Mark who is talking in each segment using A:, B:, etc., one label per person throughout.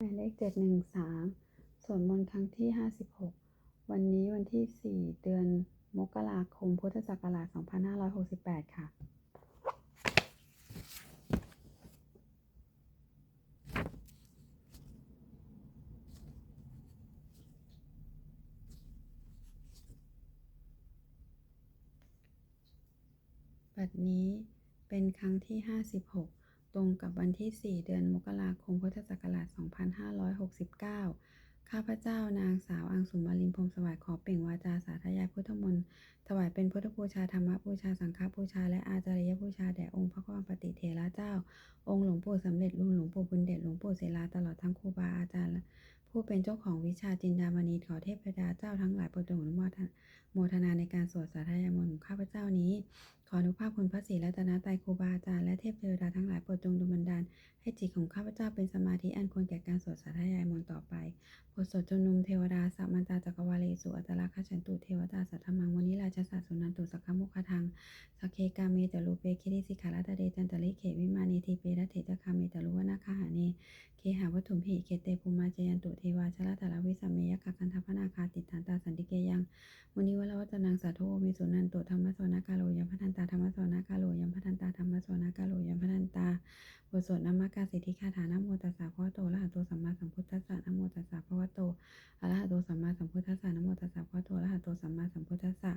A: หมายเลขเจ็ดหนึ่งสามสวดมนต์ครั้งที่ห้าสิบหกวันนี้วันที่สี่เดือนมกราคมพุทธศักราชสองพันห้าร้อยหกสิบแปดค่ะบัดนี้เป็นครั้งที่56ต รงกับวันที่ 4 เดือนมกราคมพุทธศักราช 2569 ข้าพเจ้านางสาวอังสุมาลินพรมสวัสดิ์ขอเปล่งวาจาสาธยายพุทธมนต์ถวายเป็นพุทธบูชาธรรมบูชาสังฆบูชาและอาจาริยบูชาแด่องค์พระความปฏิเถระเจ้า องค์หลวงปู่สำเร็จรุ่นหลวงปู่บุญเดชหลวงปู่เสลาตลอดทั้งครูบาอาจารย์ผู้เป็นเจ้าของวิชาจินดามณีขอเทพดาเจ้าทั้งหลายโปรดจงอนุโมทนาโมทนาในการสวดสาธยายมนต์ของข้าพเจ้านี้ ขออนุภาพคุณพระศรีรัตนตรัยครูบาอาจารย์และเทพเทวดาทั้งหลายโปรดจงดลบันดาล ให้จิตของข้าพเจ้าเป็นสมาธิอันควรแก่การสวดสาธยายมนต์ต่อไปบทสวดจนุมเทวดาสัมมันตาจักรวาเลสุอัตตลักขฉันตุเทวดาสัทธมังวันิราชสัสสุนันตุสักขมุขทังสักเคกาเมตลูเปคิริสิขารัตเดจันตลิเขวิมานีทีเปรัตเถจคาเมตลุวนาคาหาเนเคหาวัตถุมหิเคเตภูมาจยันตุเทวาชลตาลวิสัมเมยกะกันทพนาคาติฐานตาสันติเกยังมุนิวรวัจนังสาธุมีสุนันตุธรรมสวนาคาโลยพันตาธรรมสนาคาโลยัมพันตาธรรมสนาคาโลยัมพันตาบทสวดนามกาสิทธิคาถานะโมตัสสะพะคะวะโตอะระหะโตสัมมาสัมพุทธัสสะนโมตัสสะพะคะวะโตอะระหะโตสัมมาสัมพุทธัสสะนโมตัสสะพะคะวะโตอะระหะโตสัมมาสัมพุทธัสสะ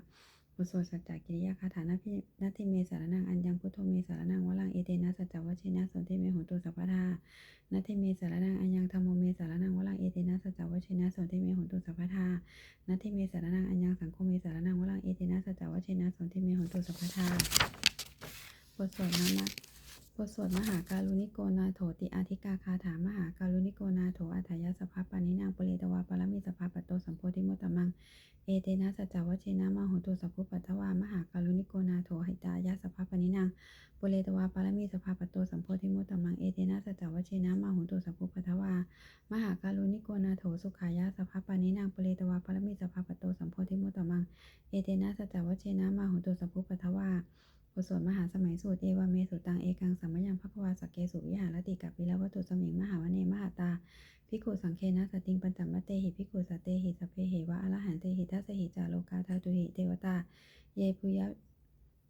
A: บทสวดสัจจกิริยาคาถานาพินาทิเมสารนังอัญญังพุทโธเมสารนังวลังเอเตนะสัจจวัชินะสนทิเมหุตุสัพพทานาทิเมสารนังอัญญังธรรมโมเมสารนังวลังเอเตนะสัจจวัชินะสนทิเมหุตุสัพพทานาทิเมสารนังอัญญังสังโฆเมสารนังวลังเอเตนะสัจจวัชินะสนทิเมหุตุสัพพทาบทสวดนามะ บทสวดมหาการุณิโกนาโถติอาธิกาคาถามหาการุณิโกนาโถอัฏฐยสภาปานินางปุเรตวาปรมิสภาปตโตสัมโพธิมุตตมัง เอเตนะสัจจวัชเชนะมโหตุสัพพุปัตถวามหาการุณิโกนาโถหิตายาสภาปานินางปุเรตวาปรมีสภาปโตสัมโพธิมุตตมัง เอเตนะสัจจวัชเชนะมโหตุสัพพุปัทถวามหาการุณิโกนาโถสุขายะสภาปานินางปุเรตวาปรมีสภาปโตสัมโพธิมุตตมัง เอเตนะสัจจวัชเชนะมโหตุสัพพุปัทถวา บทสวดมหาสมัยสูตรเอวาเมสุตังเอกังสัมมยังภควาสกเกสุวิหารติกับวิลวัตถุสมิงมหาวเนมหาตาภิกุสังเคนะสติงปัญจมเตหิภิกุสเตหิสเพเหวะอรหันเตหิทัสหิจาโลกาทาตุหิเทวตา เยปุยะ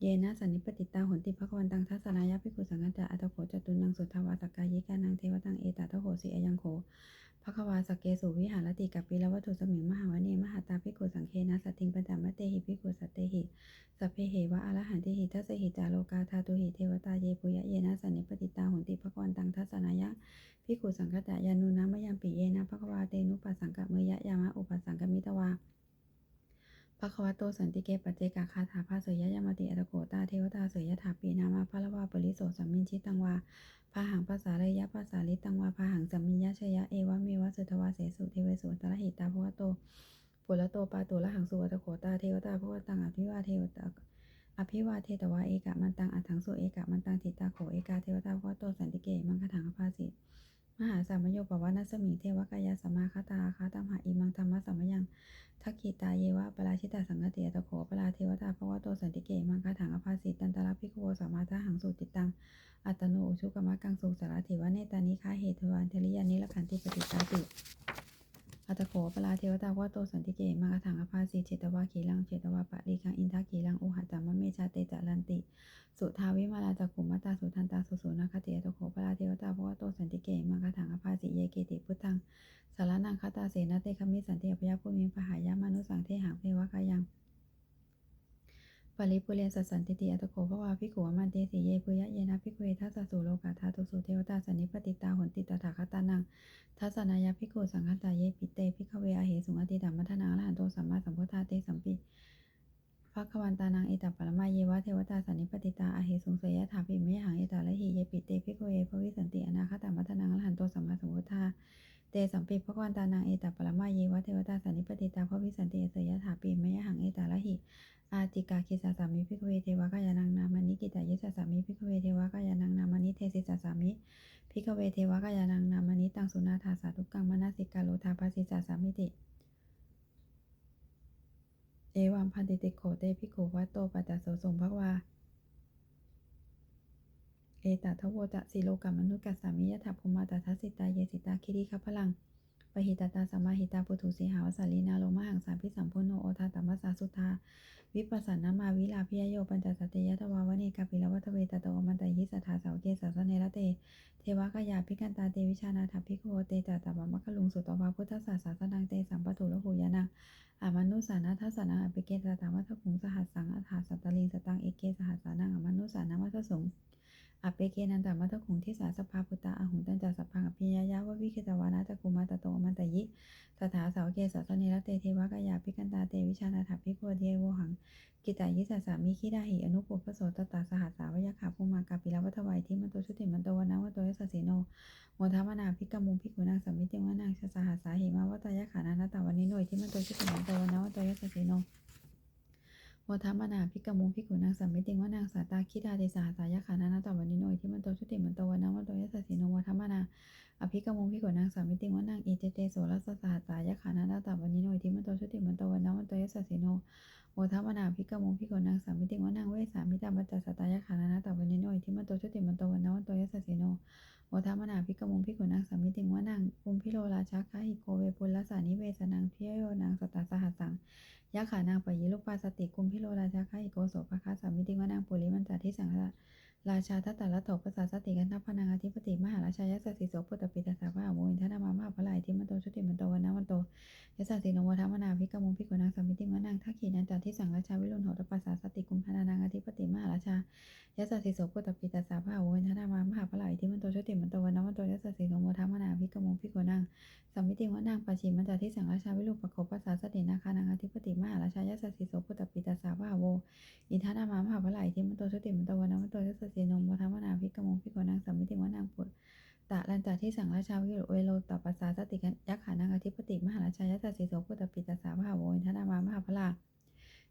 A: เยนะสันนิปติตาหนติภควันตังทัศนายะภิกุสังฆจาอัตโขจตุนังสุทาวาสกายิกานังเทวตังเอตตะโหสิอายังโขภควาสกเกสุวิหารติกับปิลวัตถุสมิงมหาวเนมหาตาภิกุสังเคนะสติงปัญจมเตหิภิกุสเตหิ สัพเพเหวะอรหันติหิทัสหิจาโลกาทาตุหิเทวตาเยปุยะเยนะสันนิปติตาหนติภควันตังทัศนายะภิขุสังฆจายานุนามยัมปิเยนะภควาเตนุปัสสังกะเมยะยามะอุปัสสังกมิตวาภควโตสันติเกปัจเจกาคาถาภาเสยยามติอัตโกตาเทวตาเสยยถาปีนามาพะละวาปริโสสัมมินชิตังวาพาหังภาษาเรยะภาษาลิตังวาพาหังสัมมิญญาชยะเอวะเมวะสุทวาเสสุเทเวสุตระหิตาภวโต ปุระโตปาตุละหังสุวัตโขตาเทวตาภวตังอภิวาเทวตาอภิวาเทตวาเอกะมันตังอัถังสุเอกะมันตังทิตาโขเอกาเทวตาภวโตสันติเกมังคถังอภาสิมหาสามโยปวานัสมิงเทวกายาสมมาคตาคาตัมหาอิมังธรรมะสัมมยังทักขิตาเยวะปราชิตาสังกติอัตโขปราเทวตาภวโตสันติเกมังคาถังอภาสิตันตระพิโวสามาทาหังสุติตังอัตโนอุชุกมะกังสุสารถิวะเนตานิคาเหตุวันเทริยานิลขันติปฏิตาติ อัตโขปลาเทวตาว่าโตสันติเกมังคาถังอภาสีเจตวาขีลังเจตวาปะริคังอินทาขีลังโอหัตามะเมชาเตจารันติ สุทาวิมาลาจักขุมตาสุทันตาสุสุนาคติอัตโขปลาเทวตาว่าโตสันติเกมังคาถังอภาสีเยเกติพุทธังสารนังคตาเสนาเตคมิสันติอภยภูมิปหายามนุสังเทหังเทวะกายัง ปริปุเรนสัสสันติติอัตโขภวาภิกขุวมันเตสีเยปุยะเยนะภิกขุเวทัสสุโลกาธาตุสุเทวตาสันนิปติตาหนติตถาคตานังทัศนายาภิกขุสังฆตาเยปิเตภิกขเวอาเหสุงอติดัมมัทนาอรหันโตสัมมาสัมพุทธาเตสัมปิภควันตานังเอตัปปรมาเยวะเทวตาสันนิปติตาอาเหสุงเสยถาภิเมหังเอตาละหิเยปิเตภิกขเวภวิสันติอนาคตามัทนาอรหันโตสัมมาสัมพุทธาเตสัมปิภควันตานางเอตัปร มาวิลาพิยโยปัญจสัตยทวาวเนกาปิลวัตเวตโตมันตยิสทาเสาเกสัสเนระเต เทวกายาพิกันตาเตวิชานาถพิโคเตจัตตะบมะกะลุงสุตวาพุทธศาสาสนังเตสัมปตุละหูยานังอามานุสานาทัสนังอภิเกตตามัทถุงสหัสสังอัฏฐาสัตตลิงสตังเอเกสหัสสานังอามานุสานามัทสง อเปเกนันตมัทถุงทิสาสภาพุตตาอหุงตันจัสสพังอภิยายาวะวิคิตวานาตะกุมาตโตมันตยิ สถาเสาเกสสเนรเตเทวกายาพิกันตาเตวิชานาถาภิกุเทโวหัง กิตายิสสามิคิดาหิอนุปุปโสตตาสหัสสาวยขาภูมากาปิลวัตวัยที่มันโตชุติมันโตวนาวัตโตยสสิโนโมทามนาภิกมุงภิกขุนางสัมมิติวนางสหัสสาหิมาวัตยขานานาตาวันนิโนยที่มันโตชุติมันโตวนาวัตโตยสสิโน โมทามนาภิกมุงภิกขุนางสัมมิติงวานางสาตาคิดาเดสหัสายขานานาตวันนิโนยที่มันโตชุติมันโตวนาวัตโตยสสิโนโมทามนาอภิกมุงภิกขุนางสัมมิติงวานางอิเตเตโสรัสสหัสายขานานาตวันนิโนยที่มันโตชุติมันโตวนาวัตโตยสสิโนโมทัมนาภิกขมุงภิกขุนางสามิติงวานางเวสามิตาบัจจสตายขานานาตวันนิโนยทิมันโตชุติมันโตวันนวันโตยสสิโน โมทัมนาภิกมงภิกขุนางสามิติงวานางปุมพิโลราชาคาหิโกเวปุลลสานิเวสนังพิยโยนางสตาสหัสสังยะขานางปยิลุปปาสติกุมพิโลราชาคาหิโกโสภคาสามิติงวานางปุริมันจาทิสังฆราชาทัตตะละโถปสาสติกันทัพพนังอธิปติมหาราชายสสิโสปุตตปิตาสาภาโมอินทนามามหาพลายทิมันโตชุติมันโตวันนวันโตยศสิโนวธรรมนาภิกมุงภิกขุนางสมิติวานางทักขีนันจัติสังราชาวิรุณโหตปัสสาสติกุมพนานังอธิปติมหาราชายศสิโสปุตตปิตาสาภาโวินทนามา ตินมัจจัติสังราชาวิรุปโคปัสสาสตินาคานังอธิปติมหาราชายศสิโสปุตปิตาสาภาโวอินทนามามหาพลายที่มันโตชุติมันโตวันนวันโตยศสิโนวธรรมนาภิกมงภิกขนางสัมมิติวนางปุตตะลันจาที่สังราชาวิโรเวโลตัปปสสาสติกันยักขานังอธิปติมหาราชายสัสสิโสพุตปิตาสาภาโวอินทนามามหาพลา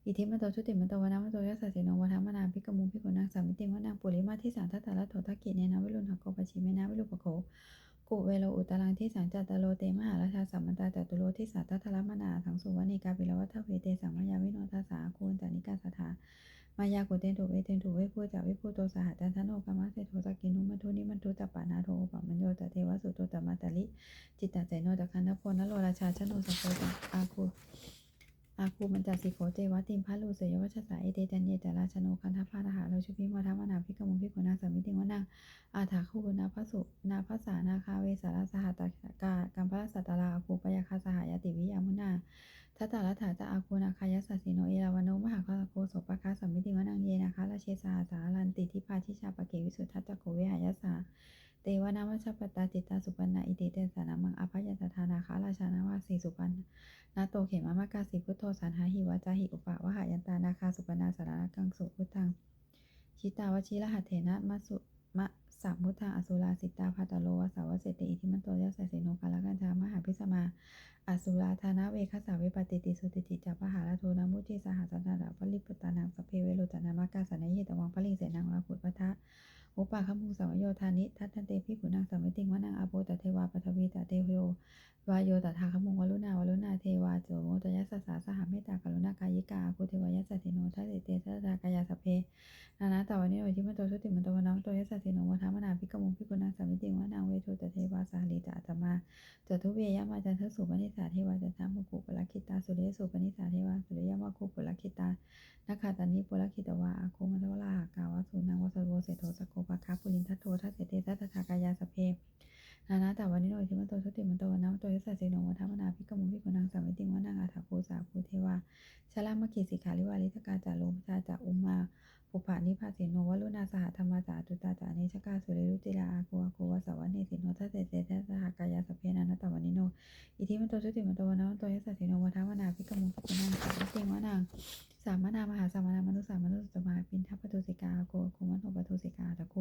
A: อิทิมันโตชุติมันโตวนามันโตยัสสสิโนวธรรมนาภิกมุงภิกขนางสามิติวนางปุริมาที่สังทัตตะละโถทักกิเนนะวิรุณหโกปชิเมนะวิรุปโข กุเวโลอุตรังที่สังจัตตโลเตมหาราชาสัมมันตาจัตุโลที่สัตตะละมนาสังสุวรรณิกาปิลวัฏเวเตสังมายาวิโนทัสาคูณจานิกาสถามายากุเตนถุเวเตนถุเวพูจาวิพูโตสหัจันทโนกามาเสโทตะกินุมัทุนิมันทุตปานาโทปมัญโยตเทวสุโตตมาตะลิจิตตะเจโนตะคันทโพนโลราชาชโนสัพโตอาคู อาคูมันจาสิโขเจวติมพะลูเสยวัชสาเอเตจันเยจาราชโนคันทพาทหาโลชุพิมวธรรมนาภิกมุงภิกุนาสมิติวนาอาถาคูนาพสุนาพสานาคาเวสารสหัตกากัมพระสัตตลาอาคูปยาคาสหายติวิยามุนาทัตตาลัฐาจะอาคูนาคายสัสสิโนเอราวโนมหาคาโคโสปะคาสัมมิติวนังเยนาคาราเชสาสาลันติทิพาทิชาปะเกวิสุทธัตตะโกเวหายสา เตวนามัชปตาจิตตาสุปันนาอิติเตสานามังอภัยตทานาคาราชานาวาสีสุปันนาโตเขมามากาสีพุทโธสันหาหิวาจาหิอุปะวะหายันตานาคาสุปนาสารกังสุพุทังชิตาวชิรหัตเถนะมัสุมะสัมพุทธังอสุราสิตาภัตโลวสาวเสติอิทิมันโตยะสสโนกาลกันธามหาพิสมาอสุราธานะเวคสาวิปติติสุติติจัปหาลโทนามุทิสหัสนาดาปริปุตตานังสเพเวโรจนามากาสนยิตวังพลิงเสนังวาพุทธทะ อุปาคมุสามโยธานิทัตตันเตพิขุนางสามิติงวนังอโปตเทวาปทวีตเตโยวายโยตถาคมุงวลุนาวลุนาเทวาโจโมตยัสสาสหเมตตากรุณากายิกาคุเทวยัสสติโนทัตเตทัตตากายาสเพนานาตาวันนี้โอทิมันโตชุติมันโตวันน้องโตยัสสติโนวัฏมนาภิกมุงภิกุณางสามิติงวนางเวทุตเทวาสาลีตาตมาจตุเวยามาจันทสุปนิสาเทวาจันทมุกุปลักขิตาสุเรสุปนิสาเทวาสุริยามาคุปลักขิตานาคาตันนิปุลักขิตวาอาคุมัทวลาหากาวสุนังวสโวเสโทสโกปะคาปุลินทัตโททัตเสเตทัตถากายาสเพนานาตาวันนี้โอทิมันโตชุติมันโตวันน้องโตยัสสติโนวัฏมนาภิกมุงภิกุณางสามิติงวนางอาถาภูสาภูเทวาชลามกิสิขาลิวาลิทกาจาโลมชาจาอุมาปุปานิพาสิโนวลุนาสหธรรมาจาตุตาจานิชกาสุริรุจิลาอาโกอาโกวสวัสเนสิโนทัสเตเตทัสหากายาสเพนานาตวันนิโนอิทิมันโตชุติมันโตวันน้องโตยัสสติโนวัฏมนาภิกมุงภิกุณางสามิติงวนางสามนามหาสามนามนุสามนุสสมาปินทัปตุสิกาโกโคมันโนปตุสิกาตะโก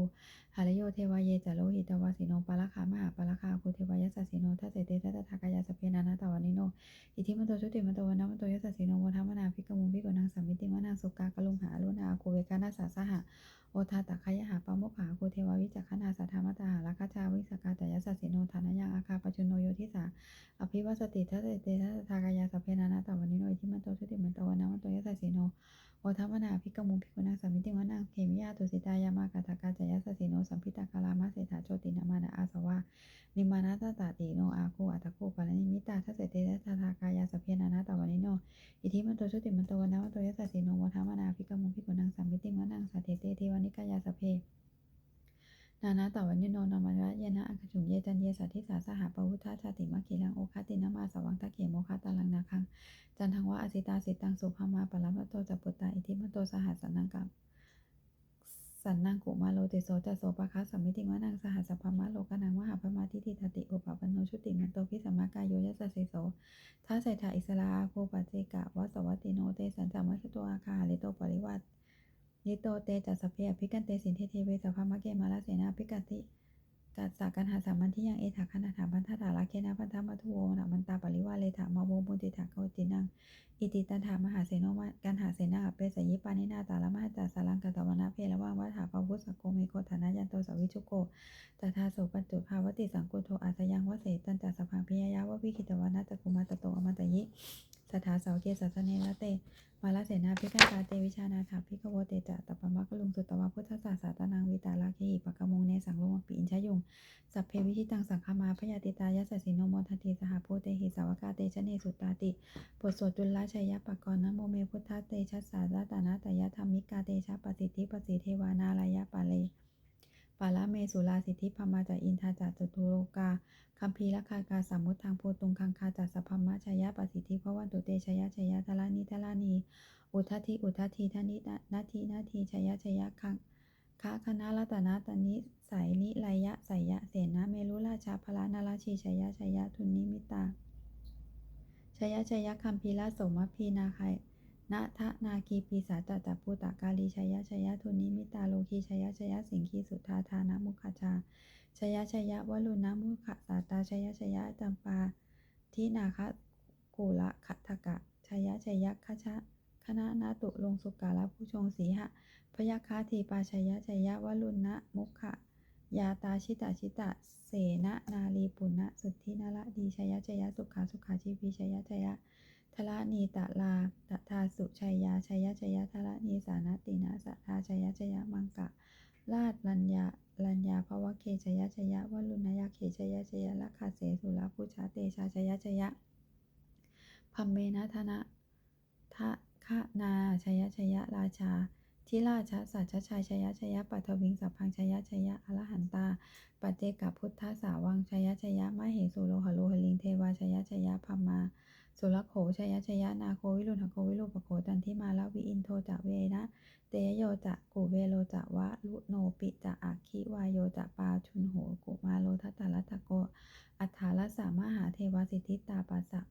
A: หารโยเทวายเยจโลหิตวาสิโนปาลคามหาปาลคาโคเทวายสัสสิโนทัสเตเตทัสทากายาสเพนานาตวันนิโนอิทิมันโตชุติมันโตวันน้องโตยัสสิโนวัฏมนาภิกมุงภิกุณางสามิติงวนางสุกากลุงหาลุนาโกเวกานาสาสหะโอทาตะคายหาปะมกขาโคเทวาวิจักขณาสัทธามัตตาหาราคาจาวิสกาตยสัสสิโนธานายังอาคาปจุนโนโยทิสาอภิวัสติทัสเตเตทัสทากายาสเพนานาตวันนิโนอิทิมันโต โอทัมนาภิกมุภิกุณาสามิติวนาเขมิยาตุสิตายามากาตากาจยสัสสิโนสัมพิตากาลามาเสถาโชตินามานาอาสวะนิมานาตตาติโนอาคูอัตโกปาลนิมิตาทัสเตเตทัสทากายาสพเพนานาตวันนิโนอิทิมันโตชุติมันโตวันนะวันโตยสสะสีโนโมทามนาภิกมุภิกุนังสัมมิติมนังสัตเตเตเทวานิกายาสเพนานาตวันยโนนามะยนะอังคจุมเยจันเยสัทธิสาสหปวุทธาชาติมะขีลังโอคาตินามาสวังตะเขโมคาตาลังนาคัง จันทังวะอสิตาสิตังสุภามาปะละมะโตจัปปุตตาอิทิมันโตสหัสสนังกัมสันนังกุมาโลติโสจะโสปะคะสัมมิติมะนังสหัสสพมะโลกนังมหาพมาทิฏฐิทติอุปปันโนชุติมันโตพิสัมมากายโยยัสสะเสโสท้าเศรษฐาอิสลาอาโคปัจเจกะวัสวัตติโนเตสันจามัชโตอาคาลิโตปริวัตนิโตเตจัสสพเพภิกันเตสินเทเทเวสภามะเกมาลาเสนาภิกัติ กัสสากันหาสามันที่ยังเอถาคันถาพันธาถาลาเคนะพันธมัทุโวนะมันตาปริวาเลถามาโวมุติถาโกจินังอิติตันถามหาเสโนมากันหาเสนาเปสยิปานินาตาละมหาจัสสารังกตวนาเพละว่างวัฏหาปวุสโกเมโคฐานายันโตสวิชุโกตถาโสปัจจุภาวติสังกุโทอาสยังวเสตันจัสสภาพิยายาวะวิคิตวานาตกุมาตโตอมตยิ สถาเสาเกสัสเนละเต มาลเสนาพิกันตาเตวิชานาถาพิกโวเตจะตปปมะกลุงสุตวะพุทธศาสาตนังวิตาลาเคหิปะกมงเนสังโลมปิอินชยุง สัพเพวิชิตังสังฆมาพยาติตายัสสสิโนมทันติสหโพเตหิสาวกาเตชะเนสุตตาติ บทสวดจุลชัยยะปะกรนะโมเมพุทธเตชะสารัตนาตยะธรรมิกาเตชะปสิทธิปสิเทวานาลายะปะเล ปาละเมสุลาสิทธิพมาจาอินทาจากจตุโลกาคัมภีรคากาสามุททางโพตุงคังคาจาสัพพมะชยะปสิทธิพวันตุเตชยะชยะทลานิทลานีอุทัติอุทัติทานินาทีนาทีชยะชยะคังคะคณะรัตนาตนิสายนิไลยะสายยะเสนาเมรุราชาพลานาราชีชยะชยะทุนนิมิตาชยะชยะคัมภีรสมพีนาคาย นาทะนาคีปีสาตตะปูตะกาลีชยะชยะทุนิมิตาโลคีชยะชยะสิงคีสุทธาทานะมุขชาชยะชยะวลุนะมุขสาตาชยะชยะจัมปาทินาคะกุละขัตกะชยะชยะคชะคณะนาตุลงสุกาละผู้ชงสีหะพยาคาทีปาชยะชยะวลุนะมุขะยาตาชิตาชิตะเสนะนาลีปุณณสุทธินาละดีชยะชยะสุขาสุขาชีพีชยะชยะท ละนีตะลาตทาสุชัยยาชัยยะชัยยะทละนีสานตินะสัทาชัยยะชัยยะมังกะลาดลัญญาลัญญาภวะเคชัยยะชัยยะวลุนยะเคชัยยะชัยยะละคาเสสุลาพุชาเตชาชัยยะชัยยะพัมเมนะธนะทะคะนาชัยยะชัยยะราชาทิราชสัจจชัยชัยยะชัยยะปัทวิงสัพพังชัยยะชัยยะอรหันตา ปัจเจกพุทธสาวังชัยยะชัยยะมะเหสุโลหะโลหลิงเทวาชัยยะชัยยะพัมมา สุรโขชยชยนาโควิรุณหโควิรุปโคตันทิมาลวิอินโทจะเวนะเตยโยจะกุเวโลจะวะลุโนปิจะอาคิวายโยจะปาชุนโหกุมาโลทัตตาลัตตโก อัฏฐาลสามหาเทวสิทธิตาปัสสะ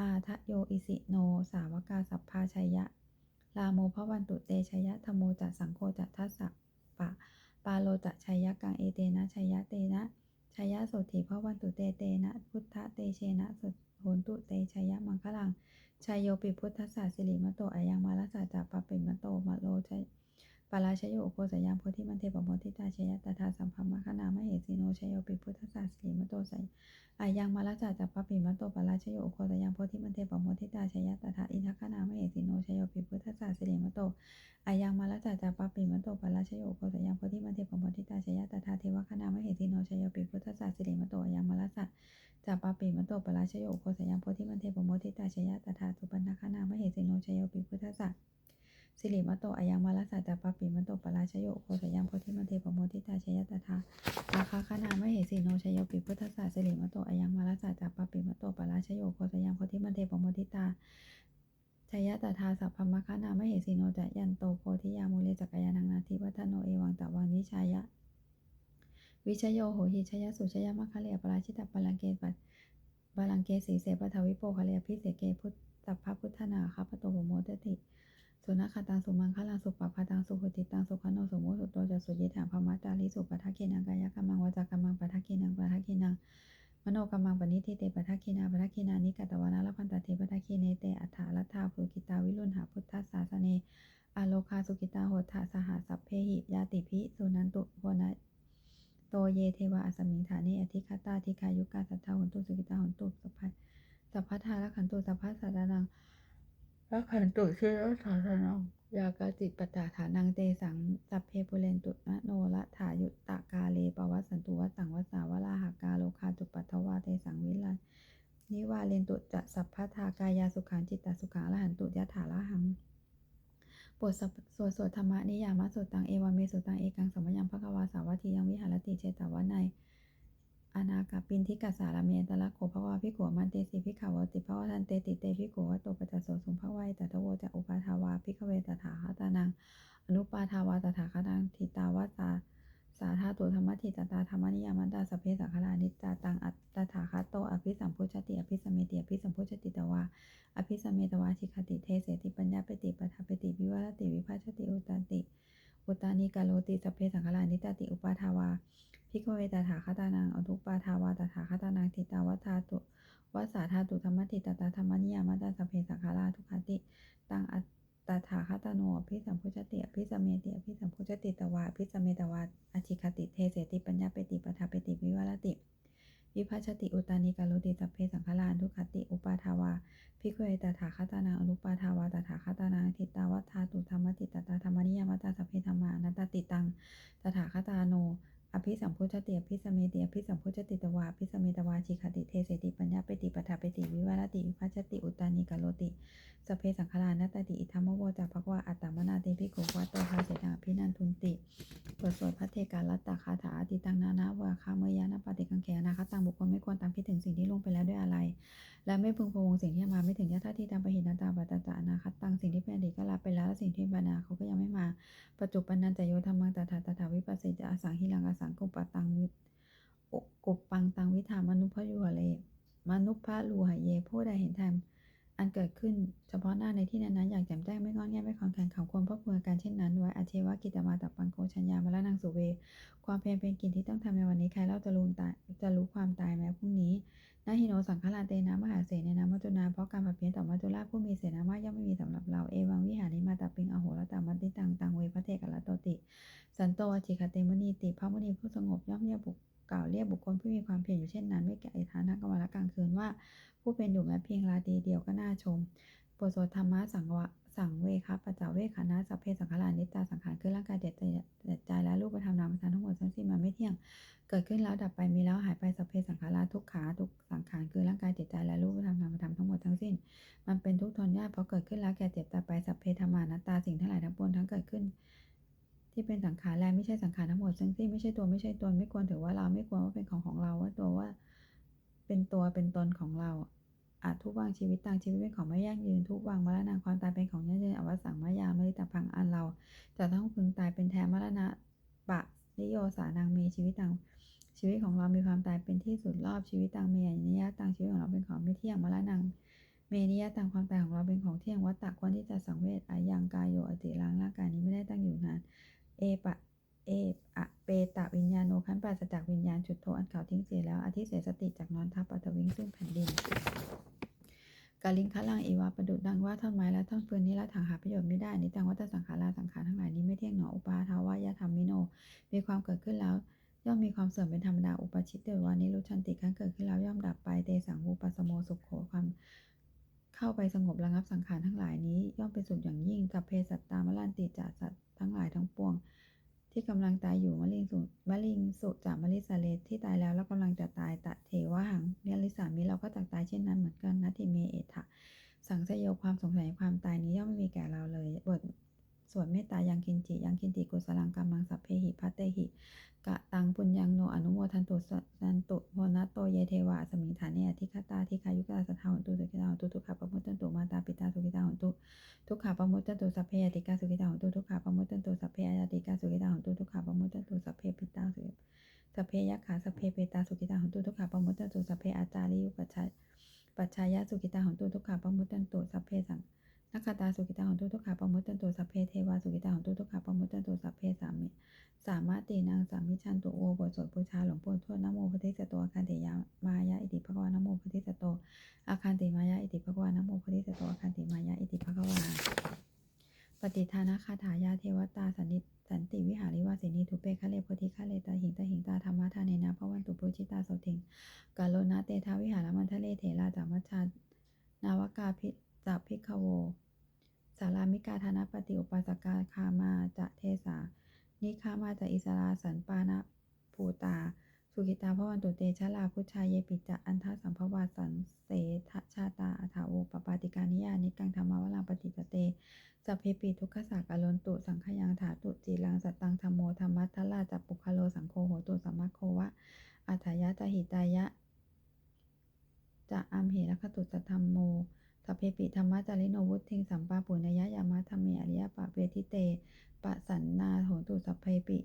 A: อาทะโยอิสิโน สาวกาสัพพาชยยะลาโมพระวันตุเตชยะธโมจะสังโฆจะทัสสะปะ ปาโลจะชัยยะกังเอเตนะชัยยะเตนะ ปิพุทธศาสสิริมโตอายังมาลสาจัปปะปิมโตมาโลชัยปาราชโยโคสยามโพธิมันเทปโมทิตาชยตถาสัมภมะขนามเหสีโนชโยปิพุทธศาสสิริมโตใสอายังมาลสาจัปปะปิมโตปาราชโยโคสยามโพธิมันเทปโมทิตาชยต ยังมาปปาปิมโตปราชโยโคสยามโพธิมันเทปโมทิตาชยตถาอาคาคานามเหสิโนชยโยปิพุทธสัสสิริมโตอายังมาลสัจจัปปาปิมโตปราชโยโคสยามโพธิมันเทปโมทิตาชยตถาสัพพมคานามเหสิโนจะยันโตโพธิยามุเลจักรยานังนาทิวัฒโนเอวังตะวังนิชายะ วิชโยโหหิชยสุชยมคะเลปราชิตปลังเกปับาลังเกสีเสปทวิโปคะเลพิเศเกพุทธพพุทธนาคาปโตโมเตติ สุนัขตังสุมังคลังสุปปะตังสุขติตังสุขโนสุโมสุโตจะสุยิถาพมาตตาลิสุปทักขินังกายกรรมังวจากรรมังปทักขินังปทักขินังมโนกรรมังปณิทิเตปทักขินาปทักขินานิกตวานาลพันตเทปทักขิเนเตอัฏฐาลัทธาภูกิตาวิรุณหาพุทธศาสเนอโลคาสุกิตาโหทะสหสัพเพหิยาติภิสุนันตุโหนะโตเยเทวาอสมิงฐานิอธิคตาทิคายุกาสัทธาหุนตุสุกิตาหุนตุสัพพสัพพทาละขันตุสัพพะสัตตานัง ละขันตุเชยสาสนังยากาจิตปัฏฐาฐานังเตสังสัพเพปุเรนตุนะโนละถายุตตะกาเลปวัสสันตุวัสังวัสสาวลาหากาโลคาจุปัทวาเตสังวิลันนิวาเลนตุจะสัพพทากายาสุขังจิตตสุขังละหันตุยะถาละหังบทสวดสวดธรรมนิยามะสวดตังเอวาเมสวดตังเอกังสมยังพระกวาสาวัตถียังวิหารติเจตวะใน อนากาปินทิกัสารเมตละโขภวาพิโขมันเตสิพิขาวติภวทันเตติเตพิโขวโตปัจจโสสุภวัยตถะโวจะอุปาทาวาพิขเวตถาคตานังอนุปาทาวาตถาคตังทิตาวาสาสาธาตุธรรมทิตตาธรรมนิยามันตาสเพสังขลานิจจาตังอัตตถาคตโตอภิสัมพุชติอภิสมเมติอภิสัมพุชติตวาอภิสมเมตวาชิคติเทเสติปัญญาปติปัฏฐปติวิวัติวิภัชติอุตันติ อุตานิกาโลติสเพสังขลานิตติอุปาทาวา ภิกเวตถาคตานังอนุปาทาวาตถาคตานังทิตาวัฏาตุวัสสาธาตุธรรมทิตตาธรรมนิยามันตาสเพสังขลาทุกขติ ตังอัตถาคตโนอภิสัมพุชติอภิสเมติอภิสัมพุชติตวาอภิสเมตวาอธิคติเทเสติปัญญาเปติปทาเปติวิวารติวิภัชติอุตานิกาโลติสัพเพสังฆลานุขติอุปาทาวาภิกเอตถาคตานังอนุปาทาวาตถาคตานังทิตาวัฏาตุธรรมติตตาธรรมนิยามตาสัพเพธรรมานัตติตังตถาคตาโน อภิสัมพุชติอภิสมเมติอภิสัมพุชติตวาอภิสมเมตวาชิคติเทเสติปัญญาเปติปทาเปติวิวารติวิภัชติอุตานิกาโลติสเพสังฆารนัตติอิทัมมโวจาภควาอัตตมนาเตพิโกวัตโตภาเสตังอภินันทุนติบทสวดพระเทกาลัตตาคาถาติตังนานาวาคาเมยานาปฏิกังแขนาคตังบุคคลไม่ควรตามคิดถึงสิ่งที่ล่วงไปแล้วด้วยอะไร และไม่พึงพวงสิ่งที่มาไม่ถึงยะท่าที่ตามปหินตาบัตตานาคตังสิ่งที่เป็นอดีตก็ลาไปแล้วสิ่งที่บานาเขาก็ยังไม่มา ปัจจุบันนันจะโยธรรมังตถาตถาวิปัสสิจะอสังหิลังอสังกุปตังวิกุปปังตังวิธามนุพยุหะเลมนุพะลูหะเยผู้ใดเห็นธรรมอันเกิดขึ้นเฉพาะหน้าในที่นั้นๆอย่างแจ่มแจ้งไม่งอนแง่ไม่คลอนแคลนเขาควรพบควรการเช่นนั้นไว้อาเชวะกิตมาตับปังโกชัญญามาละนังสุเว ความเพียรเป็นกิจที่ต้องทำในวันนี้ใครเล่าจะรู้ตายจะรู้ความตายแม้พรุ่งนี้ นาฮิโนสังฆลาเตนะมหาเสนนามัจจุนาเพราะการผัดเพี้ยนต่อมัจจุราผู้มีเสนามากย่อมไม่มีสำหรับเรา เอวังวิหาริมาตัปิงอโหรตามัตติตังตังเวพระเทกะลโตติ สันโตวจิคเตมุนีติพระมุนีผู้สงบย่อมเรียกบุคกล่าวเรียกบุคคลผู้มีความเพียรอยู่เช่นนั้น ไม่แก่อิทานกรรมละกลางคืนว่า ผู้เป็นอยู่แม้เพียงราตรีเดียวก็น่าชมบทสวดธรรมะสังวะ สังเวคะปัจจาเวขานะสัพเพสังขารานิจจาสังขารคือร่างกายเด็ดเด็ดใจและรูปธรรมนามธรรมทั้งหมดทั้งสิ้นมันไม่เที่ยง เกิดขึ้นแล้วดับไปมีแล้วหายไปสัพเพสังขาราทุกขาทุกสังขารคือร่างกายเจิตใจและรูปธรรมนามธรรมทั้งหมดทั้งสิ้น มันเป็นทุกทนยากเพราะเกิดขึ้นแล้วแก่เจ็บตายไปสัพเพธรรมานัตตาสิ่งทั้งหลายทั้งปวงทั้งเกิดขึ้น ที่เป็นสังขารและไม่ใช่สังขารทั้งหมดทั้งสิ้นไม่ใช่ตัวไม่ใช่ตนไม่ควรถือว่าเราไม่ควรว่าเป็นของของเราว่าตัวว่า เป็นตัวเป็นตนของเรา อาจทุกวางชีวิตต่างชีวิตเป็นของไม่ยั่งยืนทุกวางมรณะความตายเป็นของยั่งยืนอวสังมายามริตพังอันเราจะต้องพึงตายเป็นแท้มรณะปะนิโยสานังมีชีวิตต่างชีวิตของเรามีความตายเป็นที่สุดรอบชีวิตต่างเมียนิยะต่างชีวิตของเราเป็นของไม่เที่ยงมรณะเมนิยะต่างความตายของเราเป็นของเที่ยงวัตตะควรที่จะสังเวชอายังกายโยอติรังร่างกายนี้ไม่ได้ตั้งอยู่นานเอปะเออะเปตะวิญญาณโนขันปราศจากวิญญาณจุดโทอันเขาทิ้งเสียแล้วอธิเสสติจากนอนทับปัตวิงซึ่งแผ่นดิน กาลิงคะลังอีวาประดุดดังว่าท่อนไม้และท่อนฟืนนี้ละถังหาประโยชน์ไม่ได้นิจังวัตสังขาราสังขารทั้งหลายนี้ไม่เที่ยงหนออุปาทาวายธรรมมิโน มีความเกิดขึ้นแล้ว ย่อมมีความเสื่อมเป็นธรรมดาอุปชิตเตวานิรุชันติครั้งเกิดขึ้นแล้วย่อมดับไปเตสังวูปัสโมสุขโขความเข้าไปสงบระงับสังขารทั้งหลายนี้ ย่อมเป็นสุขอย่างยิ่งกับเพสัตตามลันติจาสัตว์ทั้งหลายทั้งปวง ที่กำลังตายอยู่มะเร็งสุมะเร็งสุจากมะลิสาเลที่ตายแล้วแล้วกำลังจะตายตัดเทวะหังเรียลิสามิเราก็จักตายเช่นนั้นเหมือนกันนะทิเมเอทะสังสยโยความสงสัยความตายนี้ย่อมไม่มีแก่เราเลยบท สวดเมตตายังคินจิยังคินติกุศลังกรรมังสัพเพหิพัตเตหิกะตังปุญญังโนอนุโมทันตุสันตุโมนัสโตเยเทวะสมิงฐาเนอธิคตาทิคายุกาสทธาหุนตุสุขิตาหุนตุทุกขปมุตตันตุมาตาปิตาสุขิตาหุนตุทุกขปมุตตันตุสัพเพยติกาสุขิตาหุนตุทุกขปมุตตันตุสัพเพยติกาสุขิตาหุนตุทุกขปมุตตันตุสัพเพปิตาสุสัพเพยักขาสัพเพเปตาสุขิตาหุนตุทุกขปมุตตันตุสัพเพอาจาริยุปัชัยปัจชายะสุขิตาหุนตุทุกขปมุตตันตุสัพเพสัง นักขตาสุกิตาของตุทุกขาปมุตตันตุสัพเพเทวาสุกิตาของตุทุกขาปมุตตันตุสัพเพสามิสามารถตีนางสามิชันตุโอบทสวดบูชาหลวงปู่ทวดนโมพุทธิสตโตอาคารติยามายะอิติภควานโมพุทธิสตโตอาคารติมายะอิติภควานโมพุทธิสตโตอาคารติมายะอิติภควาปฏิทานคาถายาเทวตาสันนิสันติวิหาริวาสินีทุเปคะเลโพธิคะเลตาหิงตาหิงตาธรรมะทานเนนะพระวันตุปุชิตาโสถิงกาโลนาเตทาวิหารมันทะเลเถราจามัชชานาวกาพิจับพิกขโว สารามิกาธนปฏิอุปสกาคามาจะเทสา นิคามาจะอิสราสันปานะภูตา สุกิตาพวันตุเตชะลาพุชายเยปิจะอันทสัมภวาสันเสทชาตาอัฐาโอปปาติกานิยานิกังธรรมวลังปฏิจเตสัพเพปิทุกขสากอลนตุสังขยังถาตุจีรังสตตังธรรมโมธรรมัททลาจัปปุคโลสังโฆโหตุสัมมัคโควะอัฏฐายะจหิตายะจะอัมเหรคตุสธรรมโม สัพเพปิธรรมะจาริโนวุทิงสัมปาปุณยยามะธรรมเมอริยปะเวทิเต ปะสันนาโหตุสัพเพปิ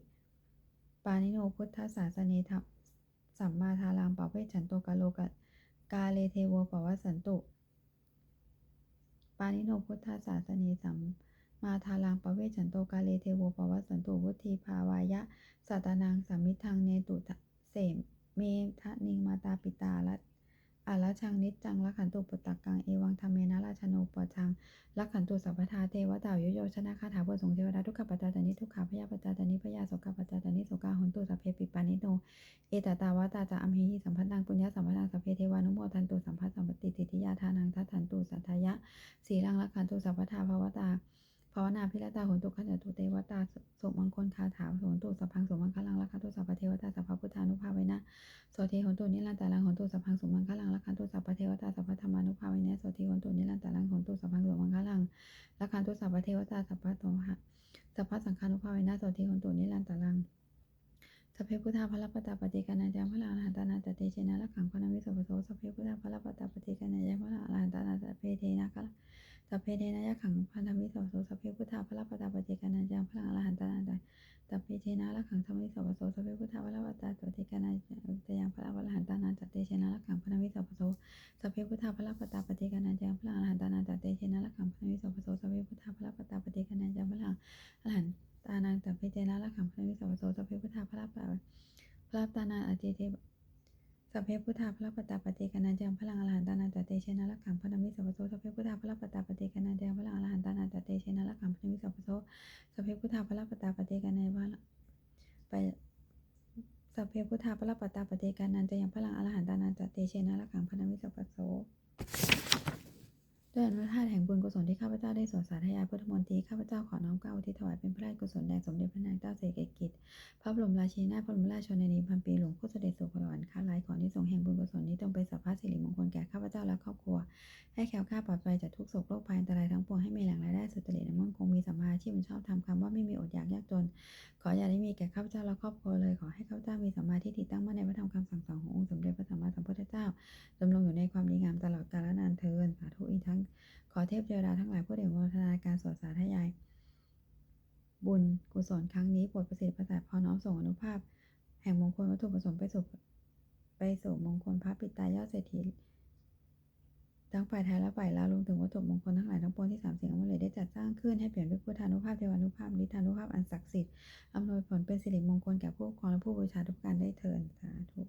A: ปานิโนพุทธศาสเนธรรมสัมมาทารังปะเวชันโตกะโลกะกาเลเทโวปวัสันตุ ปานิโนพุทธศาสเนสัมมาทารังปะเวชันโตกาเลเทโวปวัสันตุวุธีภาวายะสัตตานังสัมมิทังเนตุเสมเมทะนิงมาตาปิตาละ อาละชังนิจจังละขันตุปตตะกังเอวังธรรมเมนะราชโนปชังละขันตุสัพพทาเทวตายุโยชนะคาถาบทสงเทวดาทุกขปัจจานิทุกขาพยาปัจจานิพยาโสกปัจจานิโสกาหุนตุสัพเพปิปานิโนเอตตาวตาจะอัมหิสัมพันตังปุญญาสัมพันตังสัพเพเทวานุโมทันตุสัมภัสสัมปติติทิยาทานังทัตันตุสัทธายะสีรังรักขันตุสัพพทาภวตาภาวนาพิรตาโหนตุขันตุเทวตาสมมังคลคาถาโหนตุสัพพังสมมังคลังรักขันตุสัพพเทวตาสัพพพุทธานุภาเวนะโสเทโหนตุนิรันตาลังโหนตุสัพพังสมมังคลังรั ก ละขัพระนามิสุปโสสัพเพพุทธาพระปตตาพระตานาอติเทสัพเพพุทธาพระปตาปฏิกานาจังพลังอรหันตานาจเตเชนะละขังพระนามิสัพพโสสัพเพพุทธาพระปตาปฏิกานาจังพลังอรหันตานาจเตเชนะละขังพระนามิสัพพโสสัพเพพุทธาพระปตาปฏิกานาพระไปสัพเพพุทธาพระปตาปฏิกานาจังพลังอรหันตานาจเตเชนะละขังพระนามิสัพพโส ด้วยอนุภาพแห่งบุญกุศลที่ข้าพเจ้าได้สวดสาธยายพุทธมนตรีข้าพเจ้าขอน้อมเกล้าอุทิศถวายเป็นพระราชกุศลแด่สมเด็จพระนางเจ้าสิริกิติ์พระบรมราชินีนาถพระบรมราชชนนีพันปีหลวงพุทธเสด็จสู่สวรรค์ข้าหลายขอที่ทรงแห่งบุญกุศลนี้จงเป็นสัพพะสิริมงคลแก่ข้าพเจ้าและครอบครัว ให้แคล้วคลาดปลอดภัยจากทุกโศกโรคภัยอันตรายทั้งปวงให้มีแหล่งรายได้สุจริตและมั่นคงมีสัมมาชีพเป็นชอบธรรมคำว่าไม่มีอดอยากยากจน ขออย่าได้มีแก่ข้าพเจ้าและครอบครัวเลยขอให้ข้าพเจ้ามีสัมมาทิฏฐิตั้งมั่นในพระธรรมคำสั่งสอนขององค์สมเด็จพระสัมมาสัมพุทธเจ้าดำรงอยู่ในความดีงามตลอดกาลนานเทอญสาธุอีกทั้ง ขอเทพเทวดาทั้งหลายผู้เดชโมทนาการสวดสาธยาย บุญกุศลครั้งนี้โปรดประสิทธิ์ประสาทพอน้อมส่งอนุภาพ แห่งมงคลวัตถุประสงค์ไปสู่ไปสู่มงคลพระปิตายอดเศรษฐีทั้งฝ่ายไทยและฝ่ายลาวรวมถึงวัตถุมงคลทั้งหลายทั้งปวงที่สามเสิ่งอมฤตได้จัดสร้างขึ้นให้เปลี่ยนด้วยพุทธานุภาพเทวานุภาพนิทานุภาพอันศักดิ์สิทธิ์อำนวยผลเป็นสิริมงคลแก่ผู้ปกครองและผู้บูชาทุกการได้เทินสาธุ